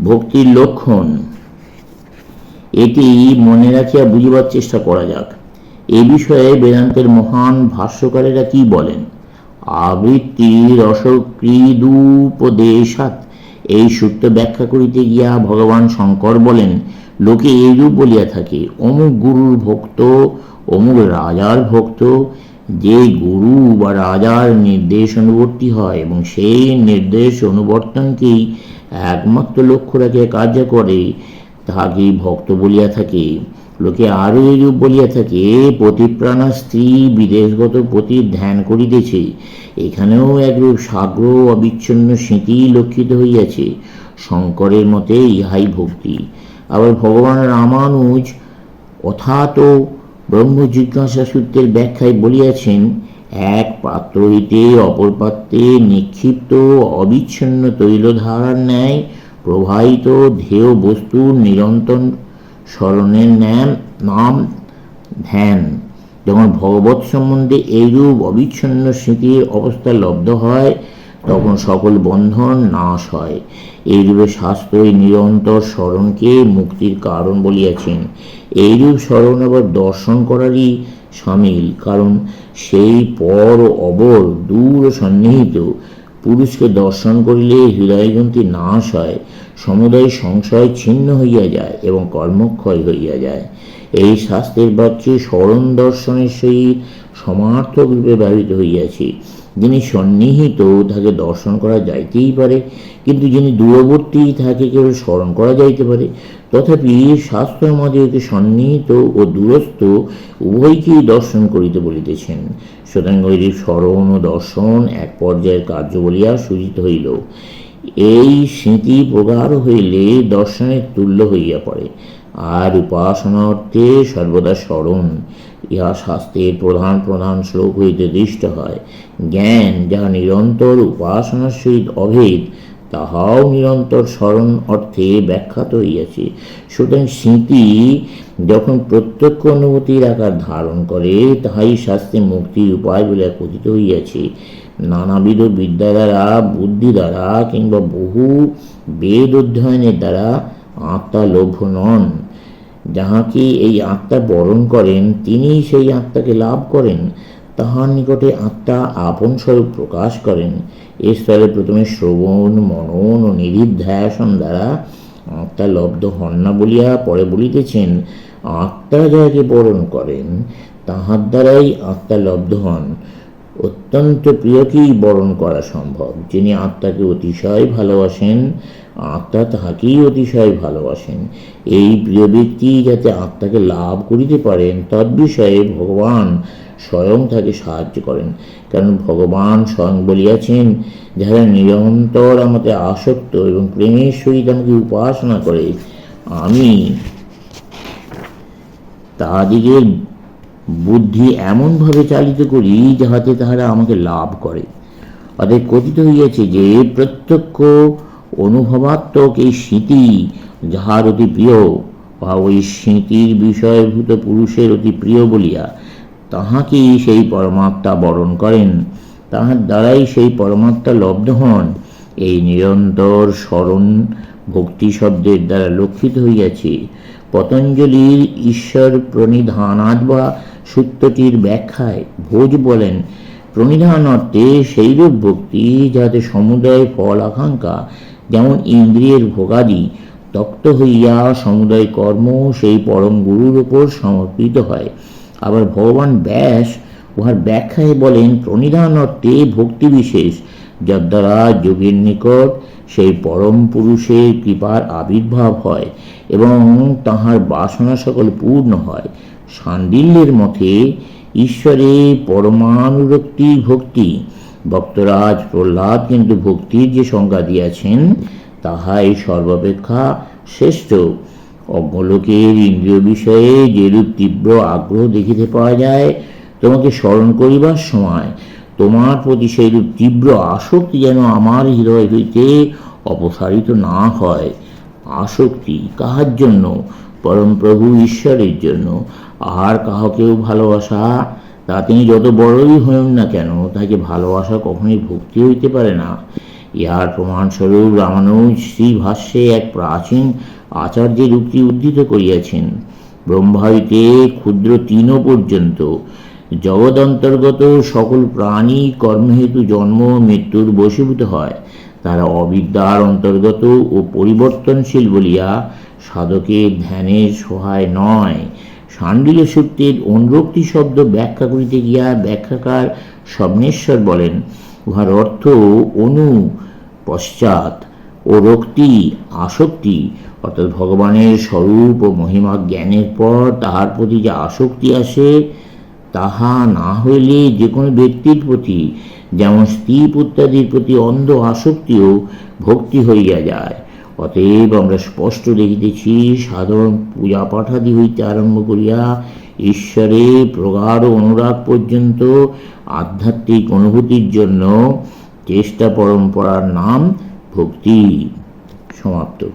ভক্তির লক্ষণ। এটি মনে রাখিয়া বুঝিবার চেষ্টা করা যাক। এ বিষয়ে বেদান্তের মহান ভাষ্যকারেরা কি বলেন? আবৃত্তি রসকৃদুপদেশাত এই সূত্র ব্যাখ্যা করিতে গিয়া ভগবান শঙ্কর বলেন, লোকে এইরূপ বলিয়া থাকে, অমুক গুরুর ভক্ত, অমুক রাজার ভক্ত। যে গুরু বা রাজার নির্দেশ অনুবর্তী হয় এবং সেই নির্দেশ অনুবর্তনকেই একমাত্র লক্ষ্য রাখিয়া কার্য করে তাহাকেই ভক্ত বলিয়া থাকে? লোকে আরও এইরূপ বলিয়া থাকে, প্রতিপ্রাণা স্ত্রী বিদেশগত প্রতি ধ্যান করিতেছে। এখানেও একরূপ সাগ্র অবিচ্ছিন্ন স্মৃতি লক্ষিত হইয়াছে। শঙ্করের মতে ইহাই ভক্তি। আবার ভগবান রামানুজ অথাত ব্রহ্ম জিজ্ঞাসা সূত্রের ব্যাখ্যায় বলিয়াছেন এক পাত্র হইতে অপর পাত্রে নিক্ষিপ্ত অবিচ্ছিন্ন তৈলধারার ন্যায় প্রবাহিত ধেয় বস্তুর নিরন্তর স্মরণের ন্যায় নাম ধ্যান। যখন ভগবত সম্বন্ধে এইরূপ অবিচ্ছিন্ন স্মৃতির অবস্থা লব্ধ হয়, তখন সকল বন্ধন নাশ হয়। এইরূপে শাস্ত্রই নিরন্তর স্মরণকে মুক্তির কারণ বলিয়াছেন। এইরূপ স্মরণ আবার দর্শন করারই সামিল, কারণ সেই পর অবর দূর ও সন্নিহিত পুরুষকে দর্শন করিলে হৃদয়গ্রন্থি নাশ হয়, সমুদয় সংশয় ছিন্ন হইয়া যায় এবং কর্মক্ষয় হইয়া যায়। এই শাস্ত্রের বাক্যে স্মরণ দর্শনের সহিত সমার্থক রূপে ব্যবহৃত হইয়াছে। যিনি সন্নিহিত তাকে দর্শন করা যাইতেই পারে, কিন্তু যিনি দূরবর্তী তাকে কেবল স্মরণ করা যাইতে পারে তথাপি শাস্ত্র আমাদেরকে সন্নিহিত ও দূরস্থ উভয়কেই দর্শন করিতে বলিতেছেন। সুতরাং ঐরূপ স্মরণ ও দর্শন এক পর্যায়ের কার্য বলিয়া সূচিত হইল। এই স্মৃতি প্রগাঢ় হইলে দর্শনের তুল্য হইয়া পড়ে। আর উপাসনা অর্থে সর্বদা স্মরণ, ইহা শাস্ত্রের প্রধান প্রধান শ্লোক হইতে দৃষ্ট হয়। জ্ঞান যাহা নিরন্তর উপাসনার সহিত অভেদ তাহাও নিরন্তর স্মরণ অর্থে ব্যাখ্যাত হইয়াছে সুতরাং স্মৃতি যখন প্রত্যক্ষ অনুভূতির আকার ধারণ করে, তাহাই শাস্ত্রে মুক্তির উপায় বলে কথিত হইয়াছে। নানাবিধ বিদ্যা দ্বারা বুদ্ধি দ্বারা কিংবা বহু বেদ অধ্যয়নের দ্বারা আত্মা লভ্য নন। যাহাকে এই আত্মা বরণ করেন তিনি সেই আত্মাকে লাভ করেন। তাহার নিকটে আত্মা আপন স্বরূপ প্রকাশ করেন। এ স্থলে প্রথমে শ্রবণ, মনন ও নিরিধ্যাসন দ্বারা আত্মা লব্ধ হন না বলিয়া পরে বলিতেছেন, আত্মা যাকে বরণ করেন, তাহার দ্বারাই আত্মা লব্ধ হন। অত্যন্ত প্রিয়কেই বরণ করা সম্ভব। যিনি আত্মাকে অতিশয় ভালোবাসেন আত্মা তাহাকেই অতিশয় ভালোবাসেন। এই প্রিয় ব্যক্তি যাতে আত্মাকে লাভ করিতে পারেন তদ্বিষয়ে ভগবান স্বয়ং তাকে সাহায্য করেন। কারণ ভগবান স্বয়ং বলিয়াছেন যারা নিরন্তর আমাকে আসক্ত এবং প্রেমের সহিত আমাকে উপাসনা করে, আমি তাহাদিগের বুদ্ধি এমনভাবে চালিত করি, যাহাতে তাহারা আমাকে লাভ করে। অতএব কথিত হইয়াছে যে, প্রত্যক্ষ অনুভবাত্মক এই স্মৃতি যাহার অতি প্রিয়, বা ওই স্মৃতির বিষয়ভূত পুরুষের অতি প্রিয় বলিয়া তাহাকেই সেই পরমাত্মা বরণ করেন। তাহার দ্বারাই সেই পরমাত্মা লব্ধ হন। এই নিরন্তর স্মরণ ভক্তি শব্দের দ্বারা লক্ষিত হইয়াছে। পতঞ্জলির ঈশ্বর প্রণিধানাদ বা সূত্রটির ব্যাখ্যায় ভোজ বলেন, প্রণিধান অর্থে সেইরূপ ভক্তি যাতে সমুদয় ফল আকাঙ্ক্ষা যেমন ইন্দ্রিয়ের ভোগাদি তক্ত হইয়া সমুদয় কর্ম সেই পরম গুরুর উপর সমর্পিত হয়। আবার ভগবান ব্যাস উহার ব্যাখ্যায় বলেন প্রণিধান অর্থে ভক্তি বিশেষ যার দ্বারা যোগীর নিকট সেই পরম পুরুষের কৃপার আবির্ভাব হয় এবং তাহার বাসনা সকল পূর্ণ হয়। সান্ডিল্যের মতে, ঈশ্বরে পরমানুরক্তি ভক্তি ভক্তরাজ প্রহ্লাদ কিন্তু ভক্তির যে সংজ্ঞা দিয়াছেন, তাহাই সর্বাপেক্ষা শ্রেষ্ঠ। অজ্ঞলোকের ইন্দ্রিয় বিষয়ে যেরূপ তীব্র আগ্রহ দেখিতে পাওয়া যায়, তোমাকে স্মরণ করিবার সময় তোমার প্রতি সেইরূপ তীব্র আসক্তি যেন আমার হৃদয় হইতে অপসারিত না হয়। আসক্তি কাহার জন্য? পরম প্রভু ঈশ্বরের জন্য। আর কাহাকেও ভালোবাসা তা তিনি যত বড়ই হন না কেন তাকে ভালোবাসা কখনোই ভক্তি হইতে পারে না। ইহার প্রমাণস্বরূপ রামানুজ শ্রীভাষ্যে এক প্রাচীন আচার্যের উক্তি উদ্ধৃত করিয়াছেন, ব্রহ্মা হইতে ক্ষুদ্র তৃণ পর্যন্ত জগৎ অন্তর্গত সকল প্রাণী কর্মহেতু জন্ম, মৃত্যুর বশীভূত হয়। তারা অবিদ্যার অন্তর্গত ও পরিবর্তনশীল বলিয়া সাধকের ধ্যানের সহায় নয়। সান্ডিল্য সূত্রের অনুরক্তি শব্দ ব্যাখ্যা করিতে গিয়া ব্যাখ্যাকার স্বপ্নেশ্বর বলেন, উহার অর্থ অনু, পশ্চাৎ ও রক্তি, আসক্তি। অর্থাৎ ভগবানের স্বরূপ ও মহিমা জ্ঞানের পর তাহার প্রতি যে আসক্তি আসে, তাহা না হইলে যে কোনো ব্যক্তির প্রতি, যেমন স্ত্রী ইত্যাদির প্রতি অন্ধ আসক্তিও ভক্তি হইয়া যায়। অতএব আমরা স্পষ্ট দেখিতেছি, সাধারণ পূজা পাঠাদি হইতে আরম্ভ করিয়া ঈশ্বরে প্রগাঢ় অনুরাগ পর্যন্ত আধ্যাত্মিক অনুভূতির জন্য চেষ্টা পরম্পরার নাম ভক্তি। সমাপ্ত।